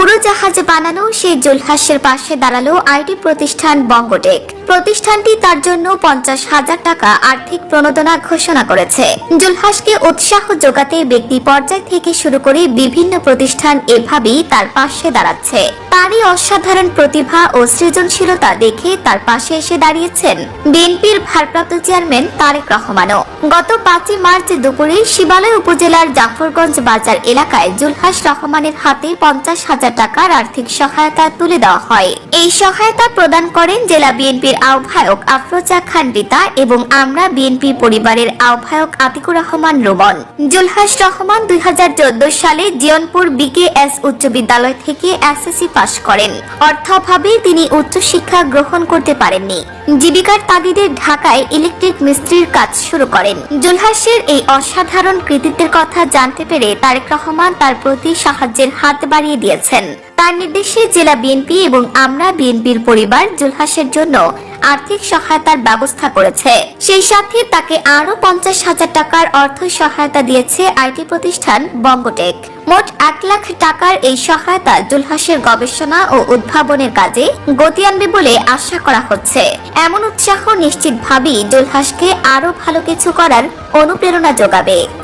উড়োজাহাজ বানানো সেই জুলহাসের পাশে দাঁড়াল আইটি প্রতিষ্ঠান বঙ্গটেক। প্রতিষ্ঠানটি তার জন্য পঞ্চাশ হাজার টাকা আর্থিক প্রণোদনা ঘোষণা করেছে। জুলহাসকে উৎসাহ যোগাতে ব্যক্তি পর্যায় থেকে শুরু করে বিভিন্ন প্রতিষ্ঠান এভাবেই তার পাশে দাঁড়াচ্ছে। তারই অসাধারণ প্রতিভা ও সৃজনশীলতা দেখে তার পাশে এসে দাঁড়িয়েছেন বিএনপির ভারপ্রাপ্ত চেয়ারম্যান তারেক রহমানও। গত পাঁচই মার্চ দুপুরে শিবালয় উপজেলার জাফরগঞ্জ বাজার এলাকায় জুলহাস রহমানের হাতে পঞ্চাশ হাজার টাকার আর্থিক সহায়তা তুলে দেওয়া হয়। এই সহায়তা প্রদান করেন জেলা বিএনপির আহ্বায়ক আফরোজা খান রিতা এবং আমরা বিএনপি পরিবারের আহ্বায়ক আতিকুর রহমান রোমন জুলহাস রহমান দুই সালে জিয়নপুর বিকেএস উচ্চ বিদ্যালয় থেকে এসএসসি পাশ করেন। অর্থাভাবে তিনি উচ্চশিক্ষা গ্রহণ করতে পারেননি। জীবিকার তাগিদে ঢাকায় ইলেকট্রিক মিস্ত্রির কাজ শুরু করেন। জুলহাসের এই অসাধারণ কৃতিত্বের কথা জানতে পেরে তারেক রহমান তার প্রতি সাহায্যের হাত বাড়িয়ে দিয়েছেন। তার নির্দেশে জেলা বিএনপি এবং আমরা বিএনপির পরিবার জুলহাসের জন্য আর্থিক সহায়তার ব্যবস্থা করেছে। সেই সাথে তাকে আরও পঞ্চাশ হাজার টাকার অর্থ সহায়তা দিয়েছে আইটি প্রতিষ্ঠান বঙ্গটেক। মোট এক লাখ টাকার এই সহায়তা জুলহাসের গবেষণা ও উদ্ভাবনের কাজে গতি আনবে বলে আশা করা হচ্ছে। এমন উৎসাহ নিশ্চিতভাবেই জুলহাসকে আরও ভালো কিছু করার অনুপ্রেরণা যোগাবে।